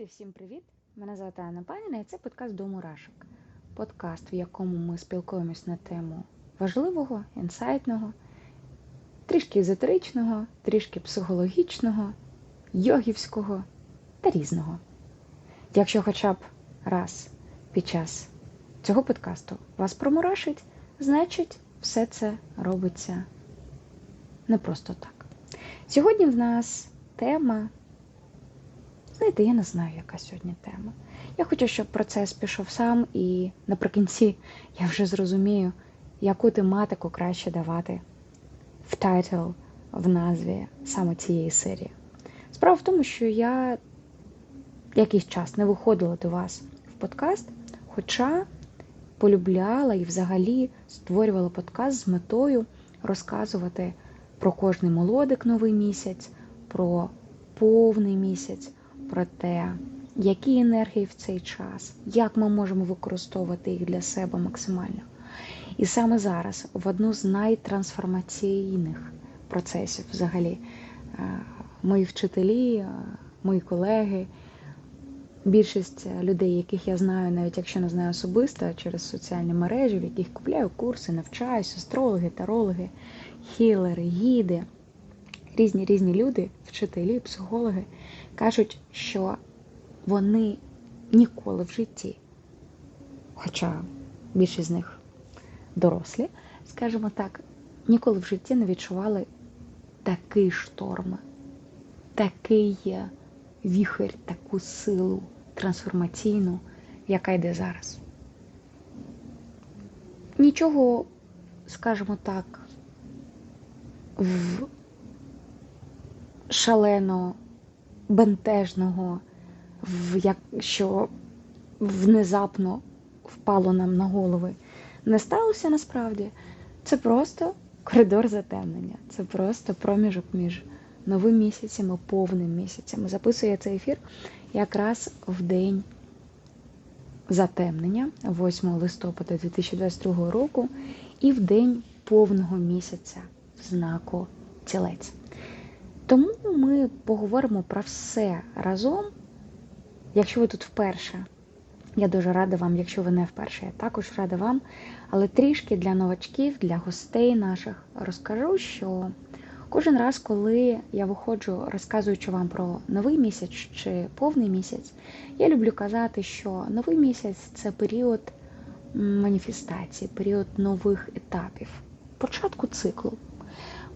Друзі, всім привіт! Мене звати Анна Паніна і це подкаст до мурашок. Подкаст, в якому ми спілкуємось на тему важливого, інсайтного, трішки езотеричного, трішки психологічного, йогівського та різного. Якщо хоча б раз під час цього подкасту вас промурашить, значить все це робиться не просто так. Сьогодні в нас тема. Знаєте, я не знаю, яка сьогодні тема. Я хочу, щоб процес пішов сам, і наприкінці я вже зрозумію, яку тематику краще давати в тайтл, в назві саме цієї серії. Справа в тому, що я якийсь час не виходила до вас в подкаст, хоча полюбляла і взагалі створювала подкаст з метою розказувати про кожний молодик новий місяць, про повний місяць про те, які енергії в цей час, як ми можемо використовувати їх для себе максимально. І саме зараз, в одну з найтрансформаційних процесів, взагалі, е, мої вчителі, е, мої колеги, більшість людей, яких я знаю, навіть якщо не знаю особисто, через соціальні мережі, в яких купляю курси, навчаюся, астрологи, тарологи, хілери, гіди, різні різні люди, вчителі, психологи кажуть, що вони ніколи в житті, хоча більшість з них дорослі, скажімо так, ніколи в житті не відчували такий шторм, такий віхер, таку силу трансформаційну, яка йде зараз. Нічого, скажімо так, в шалено бентежного, як, що внезапно впало нам на голови, не сталося насправді. Це просто коридор затемнення, це просто проміжок між новим місяцем і повним місяцем. Записує цей ефір якраз в день затемнення, 8 листопада 2022 року, і в день повного місяця знаку тілець. Тому ми поговоримо про все разом. Якщо ви тут вперше, я дуже рада вам, якщо ви не вперше, я також рада вам. Але трішки для новачків, для гостей наших розкажу, що кожен раз, коли я виходжу, розказуючи вам про новий місяць чи повний місяць, я люблю казати, що новий місяць це період маніфестації, період нових етапів, початку циклу.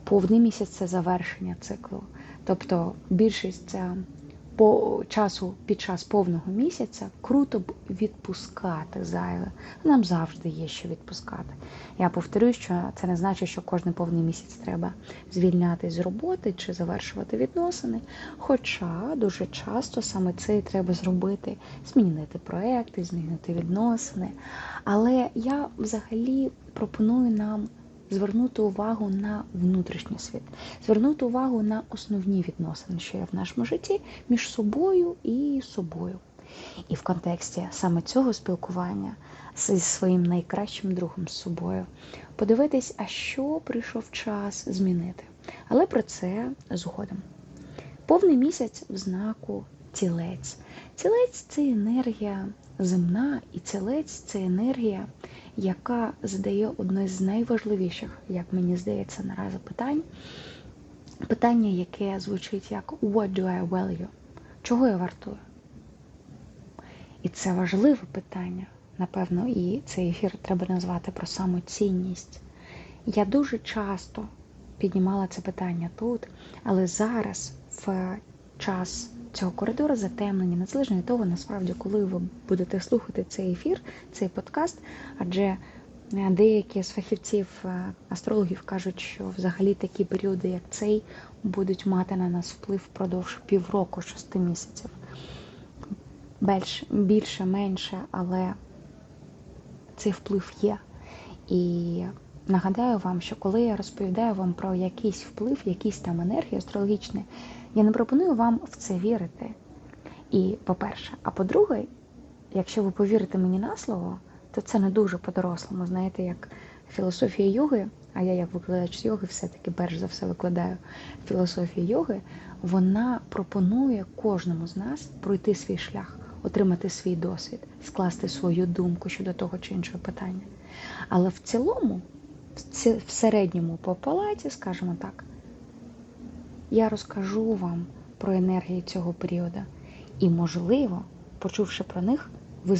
Повний місяць це завершення циклу. Тобто більшість по часу під час повного місяця круто б відпускати зайве. Нам завжди є що відпускати. Я повторюю, що це не значить, що кожен повний місяць треба звільнятись з роботи чи завершувати відносини. Хоча дуже часто саме це і треба зробити, змінити проекти, змінити відносини. Але я взагалі пропоную нам звернути увагу на внутрішній світ, звернути увагу на основні відносини, що є в нашому житті між собою і собою. І в контексті саме цього спілкування зі своїм найкращим другом з собою, подивитись, а що прийшов час змінити. Але про це згодом. Повний місяць в знаку тілець. Тілець це енергія земна, і тілець це енергія, яка задає одне з найважливіших, як мені здається, наразі питань. Питання, яке звучить як What do I value? Чого я вартую? І це важливе питання. Напевно, і цей ефір треба назвати про самоцінність. Я дуже часто піднімала це питання тут, але зараз, в час цього коридору затемнення, незалежно від того, насправді, коли ви будете слухати цей ефір, цей подкаст, адже е, деякі з фахівців е, астрологів кажуть, що взагалі такі періоди, як цей, будуть мати на нас вплив впродовж півроку, шести місяців. Більше, менше, але цей вплив є. І нагадаю вам, що коли я розповідаю вам про якийсь вплив, якісь там енергії астрологічні, я не пропоную вам в це вірити. І, по-перше, а по-друге, якщо ви повірите мені на слово, то це не дуже по-дорослому. Знаєте, як філософія йоги, а я як викладач йоги все-таки перш за все викладаю філософію йоги, вона пропонує кожному з нас пройти свій шлях, отримати свій досвід, скласти свою думку щодо того чи іншого питання. Але в цілому, в середньому по палаті, скажімо так, я розкажу вам про енергії цього періоду. І, можливо, почувши про них, ви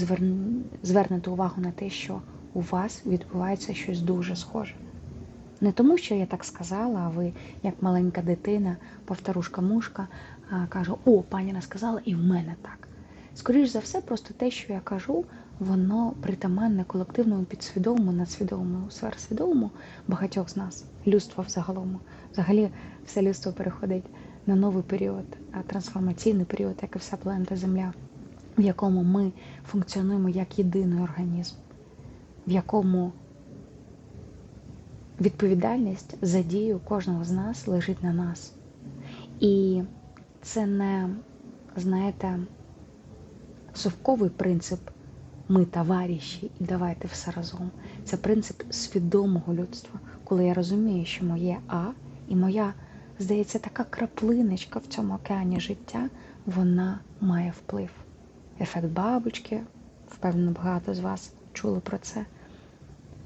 звернете увагу на те, що у вас відбувається щось дуже схоже. Не тому, що я так сказала, а ви, як маленька дитина, повторушка-мушка, каже, о, паніна сказала, і в мене так. Скоріш за все, просто те, що я кажу, воно притаманне колективному підсвідомому, надсвідомому, сверхсвідомому багатьох з нас, людства взагалом. Взагалі, все людство переходить на новий період, трансформаційний період, як і вся планета Земля, в якому ми функціонуємо як єдиний організм, в якому відповідальність за дію кожного з нас лежить на нас. І це не, знаєте, совковий принцип ми товариші і давайте все разом. Це принцип свідомого людства, коли я розумію, що моє А і моя, здається, така краплиночка в цьому океані життя, вона має вплив. Ефект бабочки, впевнено, багато з вас чули про це.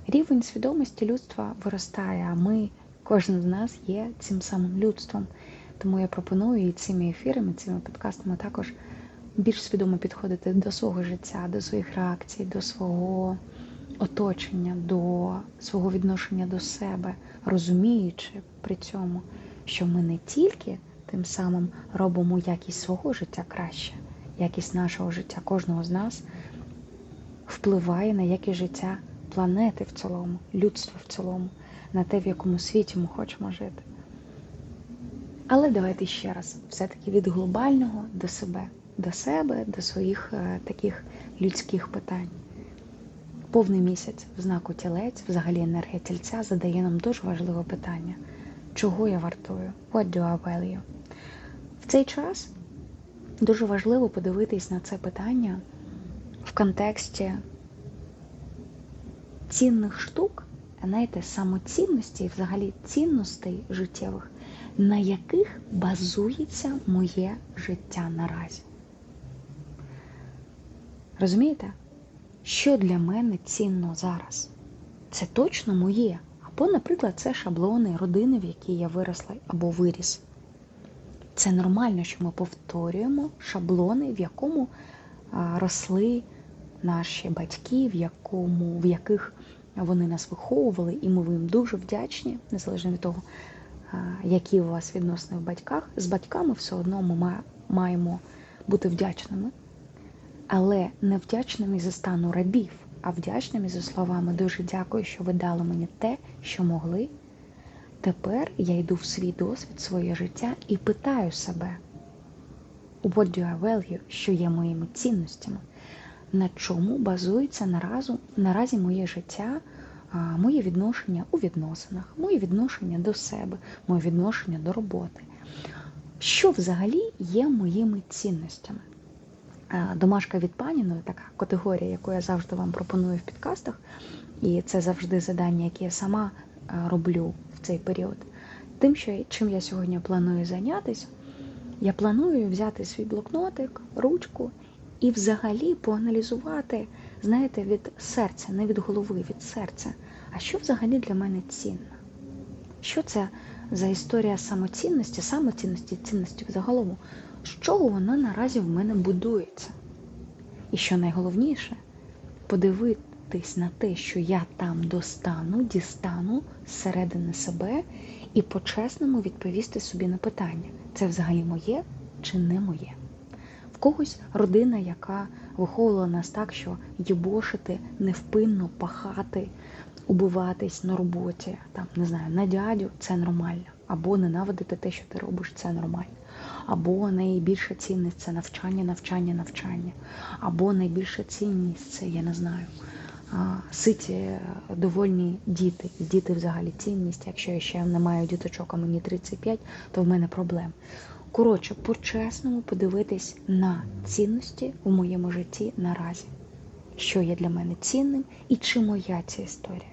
Рівень свідомості людства виростає, а ми, кожен з нас є цим самим людством. Тому я пропоную і цими ефірами, цими подкастами також більш свідомо підходити до свого життя, до своїх реакцій, до свого оточення, до свого відношення до себе, розуміючи при цьому, що ми не тільки тим самим робимо якість свого життя краще, якість нашого життя кожного з нас впливає на якість життя планети в цілому, людства в цілому, на те, в якому світі ми хочемо жити. Але давайте ще раз, все-таки від глобального до себе, до себе, до своїх е, таких людських питань. Повний місяць в знаку тілець, взагалі енергія тільця, задає нам дуже важливе питання: чого я вартую? What do I value? В цей час дуже важливо подивитись на це питання в контексті цінних штук, знаєте, самоцінності і взагалі цінностей життєвих, на яких базується моє життя наразі. Розумієте? Що для мене цінно зараз? Це точно моє. Або, наприклад, це шаблони родини, в якій я виросла або виріс. Це нормально, що ми повторюємо шаблони, в якому росли наші батьки, в якому, в яких вони нас виховували, і ми їм дуже вдячні, незалежно від того, які у вас відносини в батьках. З батьками все одно ми маємо бути вдячними, але не вдячними за стану рабів, а вдячними за словами дуже дякую, що ви дали мені те, що могли. Тепер я йду в свій досвід, своє життя і питаю себе, what do I value, що є моїми цінностями, на чому базується наразу, наразі моє життя, моє відношення у відносинах, моє відношення до себе, моє відношення до роботи. Що взагалі є моїми цінностями? Е, Домашка від паніною, така категорія, яку я завжди вам пропоную в підкастах, і це завжди завдання, яке я сама е, роблю в цей період. Тим, що чим я сьогодні планую зайнятися, я планую взяти свій блокнотик, ручку і взагалі поаналізувати, знаєте, від серця, не від голови, від серця. А що взагалі для мене цінно? Що це за історія самоцінності, самоцінності, цінності взагалом? З чого вона наразі в мене будується? І що найголовніше, подивитись на те, що я там достану, дістану зсередини себе і по-чесному відповісти собі на питання: це взагалі моє чи не моє? В когось родина, яка виховувала нас так, що їбошити, невпинно пахати, убиватись на роботі, там не знаю, на дядю це нормально. Або ненавидити те, що ти робиш, це нормально. Або найбільша цінність це навчання, навчання, навчання. Або найбільша цінність це, я не знаю, ситі довольні діти. Діти взагалі цінність. Якщо я ще не маю діточок, а мені 35, то в мене проблем. Коротше, по-чесному подивитись на цінності у моєму житті наразі, що є для мене цінним і чи моя ця історія.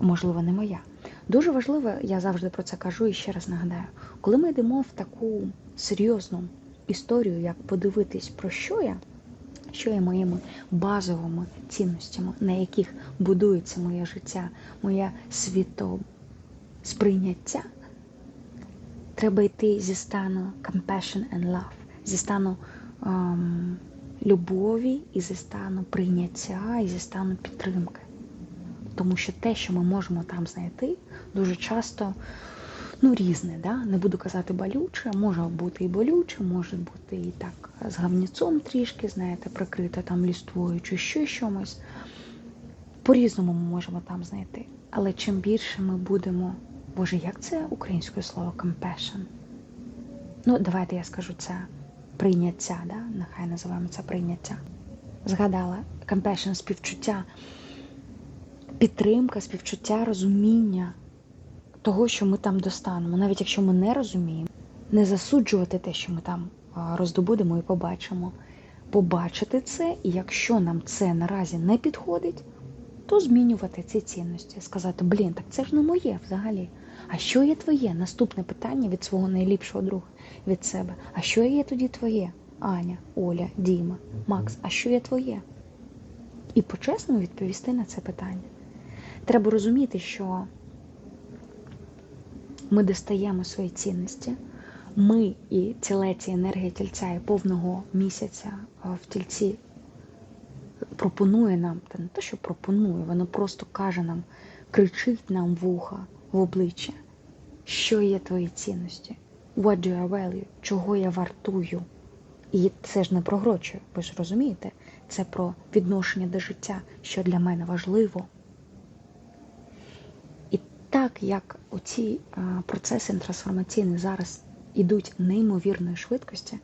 можливо, не моя. Дуже важливо, я завжди про це кажу і ще раз нагадаю, коли ми йдемо в таку серйозну історію, як подивитись, про що я, що є моїми базовими цінностями, на яких будується моє життя, моє світосприйняття, треба йти зі стану compassion and love, зі стану ем, любові і зі стану прийняття, і зі стану підтримки. Тому що те, що ми можемо там знайти, дуже часто ну, різне. Да? Не буду казати болюче, може бути і болюче, може бути і так з гавніцом трішки, знаєте, прикрите там ліствою чи ще чомусь. По-різному ми можемо там знайти. Але чим більше ми будемо, Боже, як це українською слово compassion? Ну, давайте я скажу це прийняття, да? нехай називаємо це прийняття. Згадала compassion, співчуття, підтримка, співчуття, розуміння того, що ми там достанемо, навіть якщо ми не розуміємо, не засуджувати те, що ми там роздобудемо і побачимо. Побачити це, і якщо нам це наразі не підходить, то змінювати ці цінності, сказати, блін, так це ж не моє взагалі. А що є твоє? Наступне питання від свого найліпшого друга від себе. А що є тоді твоє? Аня, Оля, Діма, Макс, а що є твоє? І по-чесному відповісти на це питання. Треба розуміти, що ми достаємо свої цінності. Ми і тілець, і енергія тільця і повного місяця в тільці пропонує нам, та не те, що пропонує, воно просто каже нам, кричить нам в уха, в обличчя, що є твої цінності, what do I value, чого я вартую. І це ж не про гроші, ви ж розумієте, це про відношення до життя, що для мене важливо. Так як оці процеси трансформаційні зараз ідуть неймовірної швидкості,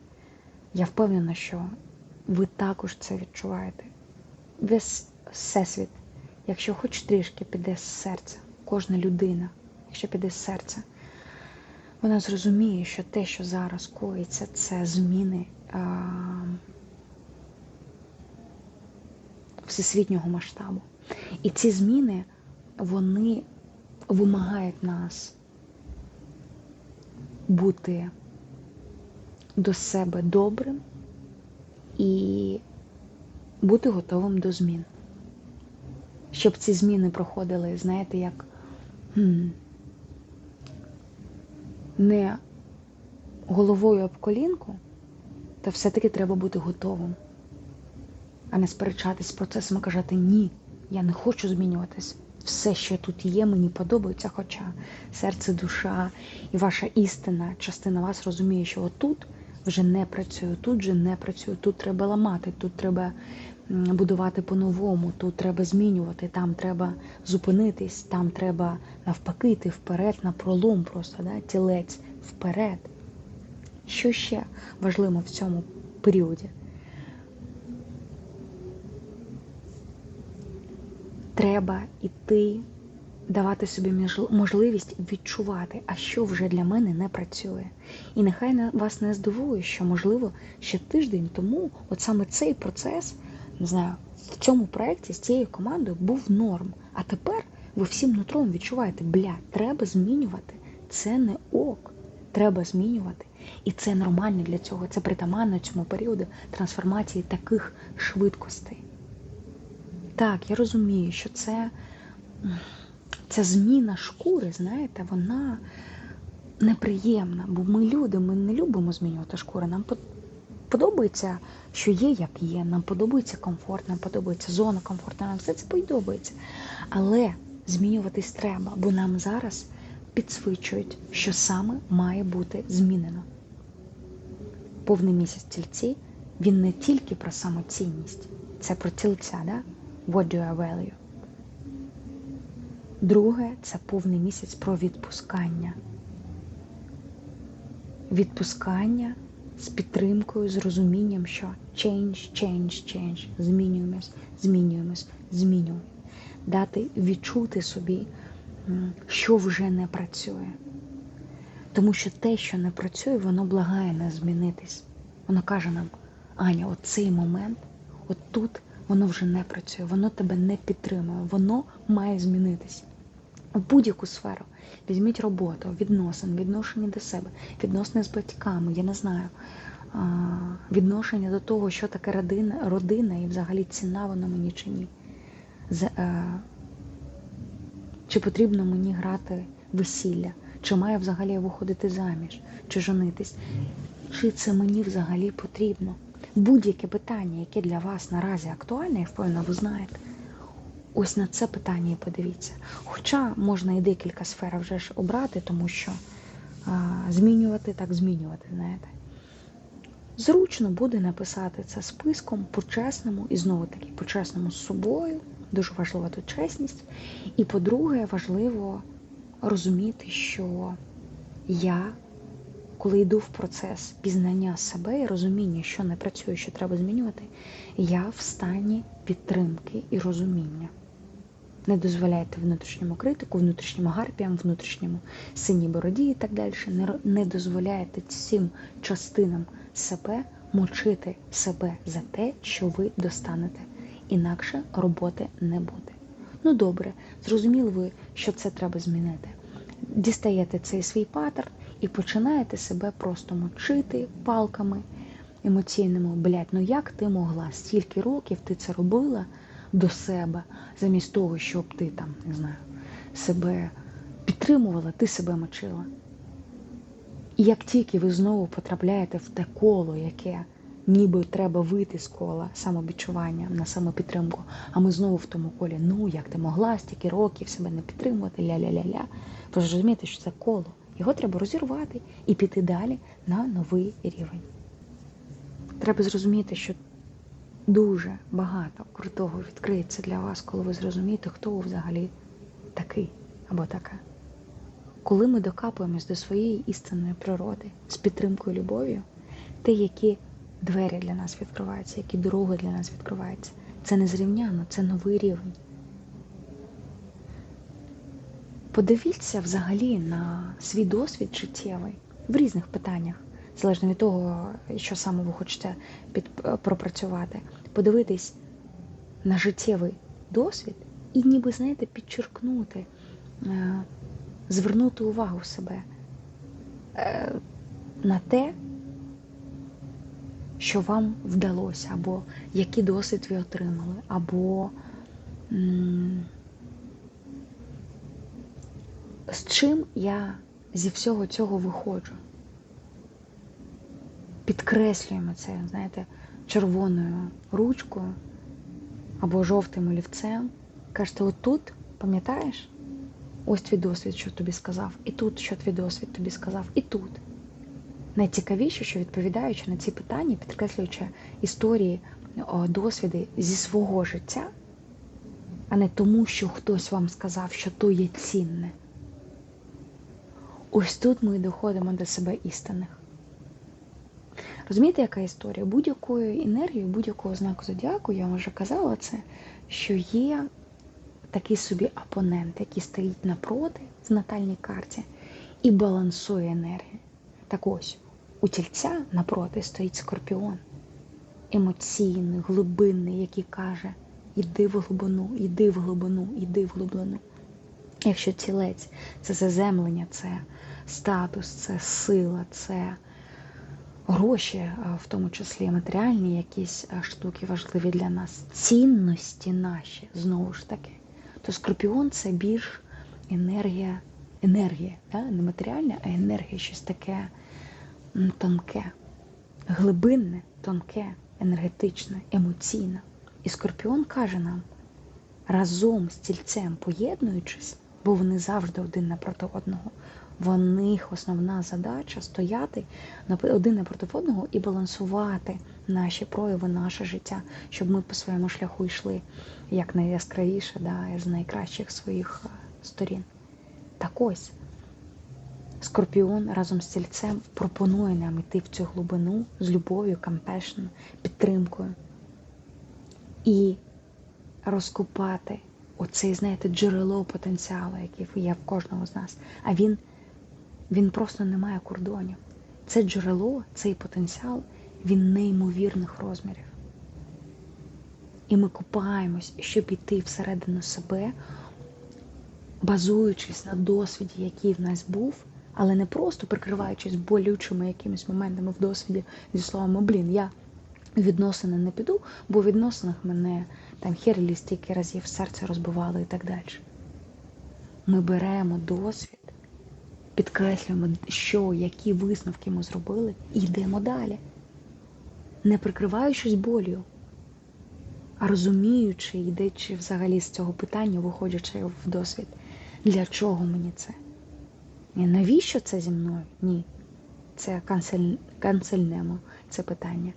я впевнена, що ви також це відчуваєте. Весь всесвіт, якщо хоч трішки піде з серця, кожна людина, якщо піде з серця, вона зрозуміє, що те, що зараз коїться, це зміни а, всесвітнього масштабу. І ці зміни, вони вимагають нас бути до себе добрим і бути готовим до змін. Щоб ці зміни проходили, знаєте, як не головою об колінку, то все-таки треба бути готовим, а не сперечатись з процесом і казати ні, я не хочу змінюватись. Все, що тут є, мені подобається, хоча серце, душа і ваша істина, частина вас розуміє, що отут вже не працює, тут вже не працює, тут треба ламати, тут треба будувати по-новому, тут треба змінювати, там треба зупинитись, там треба навпаки йти вперед, на пролом просто, да? тілець вперед. Що ще важливо в цьому періоді? Треба йти, давати собі можливість відчувати, а що вже для мене не працює. І нехай вас не здивує, що, можливо, ще тиждень тому, от саме цей процес, не знаю, в цьому проєкті з цією командою був норм. А тепер ви всім нутром відчуваєте, бля, треба змінювати. Це не ок. Треба змінювати. І це нормально для цього. Це притаманно цьому періоду трансформації таких швидкостей. Так, я розумію, що це ця зміна шкури, знаєте, вона неприємна, бо ми люди, ми не любимо змінювати шкури. Нам подобається, що є, як є. Нам подобається комфорт, нам подобається зона комфортна, нам все це подобається. Але змінюватись треба, бо нам зараз підсвічують, що саме має бути змінено. Повний місяць тільці він не тільки про самоцінність, це про тільця, да? What do I value? Друге це повний місяць про відпускання. Відпускання з підтримкою, з розумінням, що change, change, change, змінюємось, змінюємось, змінюємо. Дати відчути собі, що вже не працює. Тому що те, що не працює, воно благає нас змінитись. Воно каже нам, Аня, от цей момент, от тут воно вже не працює, воно тебе не підтримує, воно має змінитись. в будь-яку сферу. Візьміть роботу, відносин, відношення до себе, відносини з батьками, я не знаю, відношення до того, що таке родина, родина і взагалі ціна вона мені чи ні. Е, чи потрібно мені грати весілля, чи маю взагалі виходити заміж, чи женитись, чи це мені взагалі потрібно. Будь-яке питання, яке для вас наразі актуальне, я впевнена, ви знаєте. Ось на це питання і подивіться. Хоча можна і декілька сфер вже ж обрати, тому що а, змінювати так змінювати, знаєте. Зручно буде написати це списком по-чесному, і знову таки по-чесному з собою. Дуже важлива тут чесність. І по-друге, важливо розуміти, що я, коли йду в процес пізнання себе і розуміння, що не працює, що треба змінювати, я в стані підтримки і розуміння. Не дозволяйте внутрішньому критику, внутрішньому гарпіям, внутрішньому синій бороді і так далі. Не дозволяйте цим частинам себе мочити себе за те, що ви достанете. Інакше роботи не буде. Ну добре, зрозуміли ви, що це треба змінити. Дістаєте цей свій паттерн і починаєте себе просто мочити палками емоційними. Блять, ну як ти могла? Стільки років ти це робила до себе, замість того, щоб ти там, не знаю, себе підтримувала, ти себе мочила. І як тільки ви знову потрапляєте в те коло, яке ніби треба вийти з кола самовідчування на самопідтримку, а ми знову в тому колі, ну як ти могла стільки років себе не підтримувати, ля-ля-ля-ля. Ви ж розумієте, що це коло. Його треба розірвати і піти далі на новий рівень. Треба зрозуміти, що дуже багато крутого відкриється для вас, коли ви зрозумієте, хто ви взагалі такий або така. Коли ми докапуємось до своєї істинної природи з підтримкою любов'ю, те, які двері для нас відкриваються, які дороги для нас відкриваються, це не зрівняно, це новий рівень. Подивіться взагалі на свій досвід життєвий в різних питаннях, залежно від того, що саме ви хочете під, пропрацювати. Подивитись на життєвий досвід і, ніби, знаєте, підчеркнути, е, звернути увагу себе е, на те, що вам вдалося, або який досвід ви отримали, або з чим я зі всього цього виходжу. Підкреслюємо це, знаєте, червоною ручкою або жовтим олівцем. Кажете, отут, пам'ятаєш? Ось твій досвід, що тобі сказав, і тут, що твій досвід тобі сказав, і тут. Найцікавіше, що відповідаючи на ці питання, підкреслюючи історії, досвіди зі свого життя, а не тому, що хтось вам сказав, що то є цінне. Ось тут ми доходимо до себе істинних. Розумієте, яка історія? Будь-якою енергією, будь-якого знаку зодіаку, я вам вже казала це, що є такий собі опонент, який стоїть напроти в натальній карті і балансує енергію. Так ось, у тільця напроти стоїть скорпіон, емоційний, глибинний, який каже: іди в глибину, іди в глибину, іди в глибину. Якщо тілець це заземлення, це статус, це сила, це гроші, в тому числі матеріальні якісь штуки важливі для нас, цінності наші, знову ж таки, то скорпіон це більш енергія, енергія, да? не матеріальна, а енергія, щось таке тонке, глибинне, тонке, енергетичне, емоційне. І скорпіон каже нам, разом з тільцем поєднуючись, бо вони завжди один напроти одного. В них основна задача стояти один напроти одного і балансувати наші прояви, наше життя, щоб ми по своєму шляху йшли як найяскравіше, да, з найкращих своїх сторін. Так ось Скорпіон разом з тільцем пропонує нам йти в цю глибину з любов'ю, компешн, підтримкою і розкупати оцей, знаєте, джерело потенціалу, який є в кожного з нас. А він, він просто не має кордонів. Це джерело, цей потенціал, він неймовірних розмірів. І ми купаємось, щоб йти всередину себе базуючись на досвіді, який в нас був, але не просто прикриваючись болючими якимись моментами в досвіді зі словами блін, я відносини не піду, бо в відносинах мене там херлі стільки разів серце розбивало і так далі. Ми беремо досвід, підкреслюємо, що, які висновки ми зробили, і йдемо далі, не прикриваючись болю, а розуміючи, йдучи взагалі з цього питання, виходячи в досвід, для чого мені це? І навіщо це зі мною? Ні. Це канцель... канцельнемо це питання.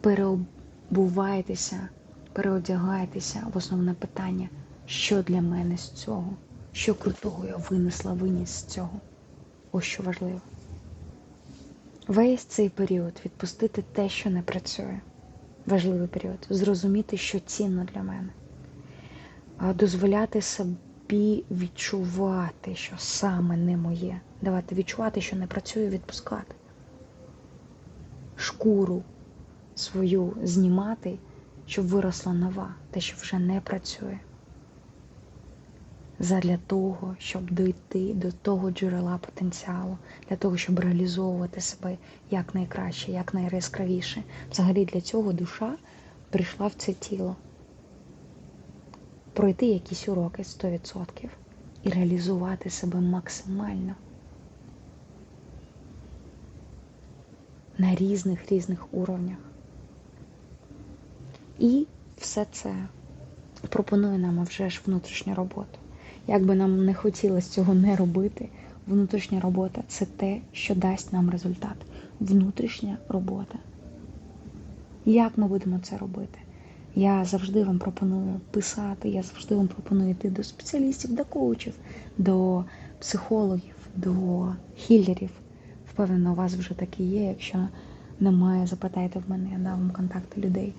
Переобувайтеся, переодягайтеся в основне питання, що для мене з цього, що крутого я винесла виніс з цього. Ось що важливо. Весь цей період відпустити те, що не працює. Важливий період. Зрозуміти, що цінно для мене. Дозволяти собі відчувати, що саме не моє. Давати відчувати, що не працює, відпускати. Шкуру свою знімати, щоб виросла нова, те, що вже не працює. Задля того, щоб дійти до того джерела потенціалу, для того, щоб реалізовувати себе як найкраще, як найяскравіше. Взагалі для цього душа прийшла в це тіло. Пройти якісь уроки 100% і реалізувати себе максимально на різних різних уровнях. І все це пропонує нам вже ж внутрішню роботу. Як би нам не хотілося цього не робити, внутрішня робота це те, що дасть нам результат. Внутрішня робота. Як ми будемо це робити? Я завжди вам пропоную писати, я завжди вам пропоную йти до спеціалістів, до коучів, до психологів, до хілерів. Впевнена, у вас вже такі є. Якщо немає, запитайте в мене, я дам вам контакти людей,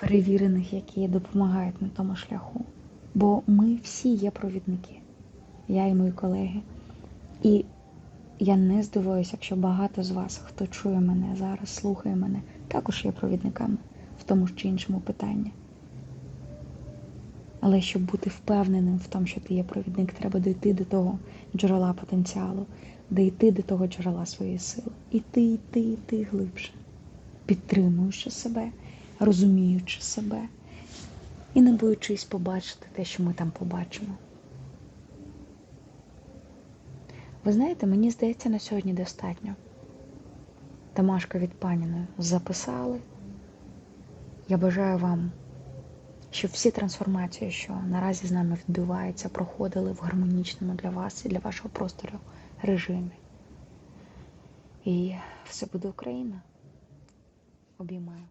перевірених, які допомагають на тому шляху. Бо ми всі є провідники, я і мої колеги. І я не здивуюся, якщо багато з вас, хто чує мене зараз, слухає мене, також є провідниками в тому чи іншому питанні. Але щоб бути впевненим в тому, що ти є провідник, треба дійти до того джерела потенціалу, дійти до того джерела своєї сили. Іти, йти, йти глибше, підтримуючи себе, розуміючи себе і не боючись побачити те, що ми там побачимо. Ви знаєте, мені здається, на сьогодні достатньо. Тамашка від паніної записали. Я бажаю вам, щоб всі трансформації, що наразі з нами відбуваються, проходили в гармонічному для вас і для вашого простору режимі. І все буде Україна. Обіймаю.